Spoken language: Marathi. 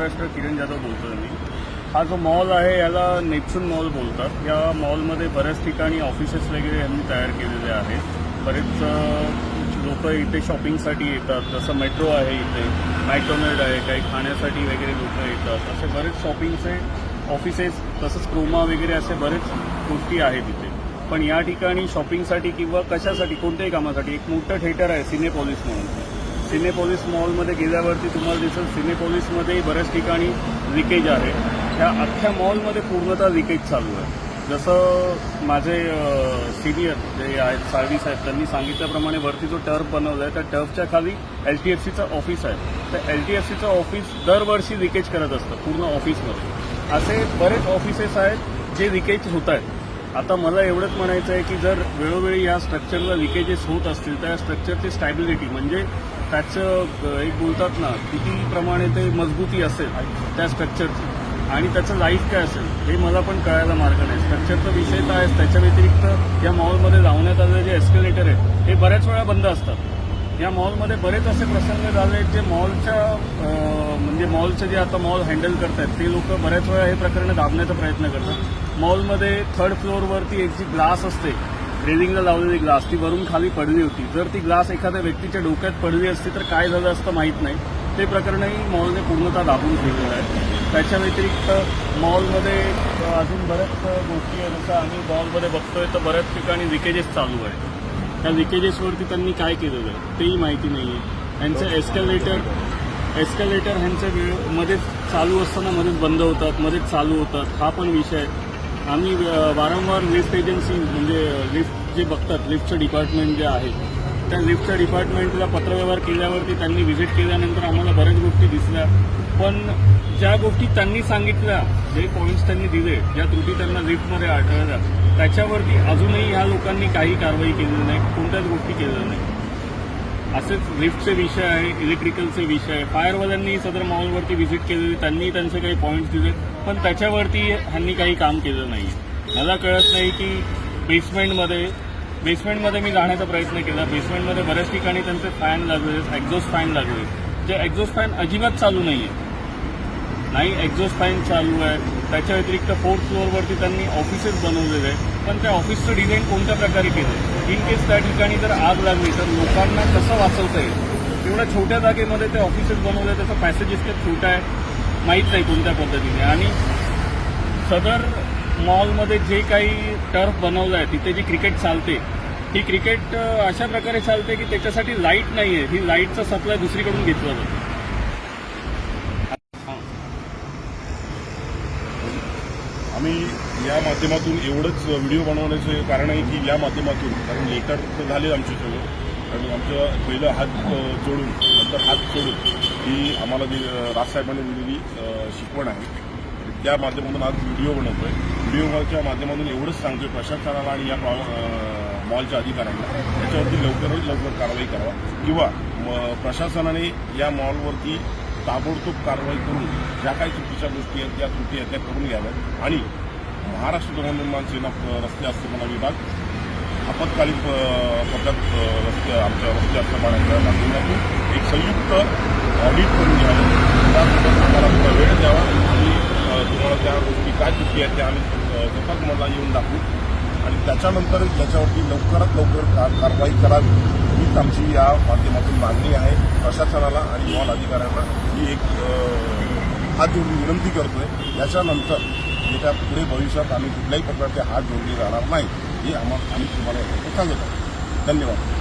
महाराष्ट्र किरण जाधव बोलतो मी. हा जो मॉल आहे याला नेप्सून मॉल बोलतात. या मॉलमध्ये बऱ्याच ठिकाणी ऑफिसेस वगैरे यांनी तयार केलेले आहेत. बरेच लोक इथे शॉपिंगसाठी येतात. जसं मेट्रो आहे इथे मॅकडोनल्ड आहे काही खाण्यासाठी वगैरे लोक येतात. असे बरेच शॉपिंगचे ऑफिसेस तसंच क्रोमा वगैरे असे बरेच गोष्टी आहेत इथे. पण या ठिकाणी शॉपिंगसाठी किंवा कशासाठी कोणत्याही कामासाठी एक मोठं थिएटर आहे सिनेपॉलिस म्हणून. सिनेपॉलिस मॉलमध्ये गेल्यावरती तुम्हाला दिसेल सिनेपोलिसमध्येही बऱ्याच ठिकाणी लिकेज आहे. ह्या अख्ख्या मॉलमध्ये पूर्णतः लिकेज चालू आहे. जसं माझे सिनियर जे आहेत साळवी आहेत त्यांनी सांगितल्याप्रमाणे वरती जो टर्फ बनवला आहे त्या टर्फच्या खाली एल टी एफ सीचं ऑफिस आहे. तर एल टी एफ सीचं ऑफिस दरवर्षी लिकेज करत असतं पूर्ण ऑफिसमध्ये असे बरेच ऑफिसेस आहेत जे लिकेज होत आहेत. आता मला एवढंच म्हणायचं आहे की जर वेळोवेळी या स्ट्रक्चरला लिकेजेस होत असतील तर या स्ट्रक्चरची स्टॅबिलिटी म्हणजे त्याचं एक बोलतात ना किती प्रमाणे ते मजबूती असेल त्या स्ट्रक्चरची आणि त्याचं लाईफ काय असेल हे मला पण कळायला मार्ग नाही. स्ट्रक्चरचा विषय तर आहे त्याच्या व्यतिरिक्त या मॉलमध्ये लावण्यात आलेले जे एस्केलेटर आहेत हे बऱ्याच वेळा बंद असतात. या मॉलमध्ये बरेच असे प्रसंग झाले आहेत जे मॉलच्या म्हणजे मॉलचे जे आता मॉल हँडल करतात ते लोक बऱ्याच वेळा हे प्रकरण दाबण्याचा प्रयत्न करतात. मॉलमध्ये थर्ड फ्लोअरवरती एक जी ग्लास असते रेलिंगला लावलेली ग्लास ती वरून खाली पडली होती. जर ती ग्लास एखाद्या व्यक्तीच्या डोक्यात पडली असती तर काय झालं असतं माहीत नाही. ते प्रकरणही मॉलने पूर्णतः दाबून ठेवलेलं आहे. त्याच्या व्यतिरिक्त मॉलमध्ये अजून बऱ्याच गोष्टी आहेत. जसं आम्ही मॉलमध्ये बघतोय तर बऱ्याच ठिकाणी लिकेजेस चालू आहे त्या लिकेजेसवरती त्यांनी काय केलेलं आहे तेही माहिती नाही आहे त्यांचं एस्कलेटर एस्कलेटर ह्यांच्या वेळ मध्येच चालू असताना मध्येच बंद होतात मध्येच चालू होतात. हा पण विषय आहे. आम्ही वारंवार लिफ्ट एजन्सी म्हणजे लिफ्ट जे बघतात लिफ्टचं डिपार्टमेंट जे आहे त्या लिफ्टच्या डिपार्टमेंटला पत्रव्यवहार केल्यावरती त्यांनी व्हिजिट केल्यानंतर आम्हाला बऱ्याच गोष्टी दिसल्या. पण ज्या गोष्टी त्यांनी सांगितल्या जे पॉईंट्स त्यांनी दिले ज्या त्रुटी त्यांना लिफ्टमध्ये आढळल्या त्याच्यावरती अजूनही ह्या लोकांनी काही कारवाई केलेली नाही कोणत्याच गोष्टी केलेल्या नाही. असेच लिफ्टचे विषय आहे इलेक्ट्रिकलचे विषय आहे. फायरवाल्यांनी सदर मॉलवरती व्हिजिट केलेली त्यांनी त्यांचे काही पॉईंट्स दिले पण त्याच्यावरती ह्यांनी काही काम केलं नाही मला कळत नाही की बेसमेंटमध्ये बेसमेंटमध्ये मी जाण्याचा प्रयत्न केला. बेसमेंटमध्ये बऱ्याच ठिकाणी त्यांचे फॅन लागले एक्झॉस्ट फॅन लागले जे एक्झॉस्ट फॅन अजिबात चालू नाही आहे नाही एक्झॉस्ट फॅन चालू आहे. त्याच्या व्यतिरिक्त फोर्थ फ्लोअरवरती त्यांनी ऑफिसेस बनवलेले आहे पण त्या ऑफिसचं डिझाईन कोणत्या प्रकारे केलं इन केस त्या ठिकाणी जर आग लागली तर लोकांना कसं वाचवता येईल? एवढ्या छोट्या जागेमध्ये ते ऑफिसेस बनवले त्याचा पॅसेजेस इतकं छोटा आहे. माहीत नाही कोणत्या पद्धतीने. आणि सदर मॉलमध्ये जे काही टर्फ बनवलं आहे तिथे जी क्रिकेट चालते ही क्रिकेट अशा प्रकारे चालते की त्याच्यासाठी लाइट नाही आहे ही लाईटचा सप्लाय दुसरीकडून घेतला जातो. आम्ही या माध्यमातून एवढंच व्हिडिओ बनवण्याचं कारण आहे की या माध्यमातून कारण लेटर तर झाले आमचे सगळे. कारण आमचं पहिलं हात जोडून नंतर हात सोडून ही आम्हाला जी राजसाहेबांनी दिलेली शिकवण आहे. त्या माध्यमातून आज व्हिडिओ बनवतो आहे व्हिडिओच्या माध्यमातून एवढंच सांगतोय प्रशासनाला आणि या मॉलच्या अधिकाऱ्यांना. त्याच्यावरती लवकरच लवकर कारवाई करावा. किंवा म- प्रशासनाने या मॉलवरती ताबडतोब कारवाई करून ज्या काही चुकीच्या गोष्टी आहेत त्या त्रुटी आहेत त्या करून घ्याव्यात. आणि महाराष्ट्र गृहनिर्माण सेना रस्ते आस्थापना विभाग आपत्कालीन पद्धत रस्ते आमच्या रस्ते आस्थापनाच्या माध्यमातून एक संयुक्त ऑडिट करून घ्यावं. त्याबद्दल आम्हाला थोडा वेळ द्यावा. आणि तुम्हाला त्या गोष्टी काय चुकी आहेत त्या आम्ही स्वतःच स्वतः मला येऊन दाखवू. आणि त्याच्यानंतर याच्यावरती लवकरात लवकर कार कारवाई करावी हीच आमची या माध्यमातून मागणी आहे. प्रशासनाला आणि मॉल अधिकाऱ्यांना ही एक हात जोडून विनंती करतोय. याच्यानंतर येत्या पुढे भविष्यात आम्ही कुठल्याही प्रकारचे हात जोडले जाणार नाही हे आम्हाला आम्ही तुम्हाला सांगत आहोत धन्यवाद.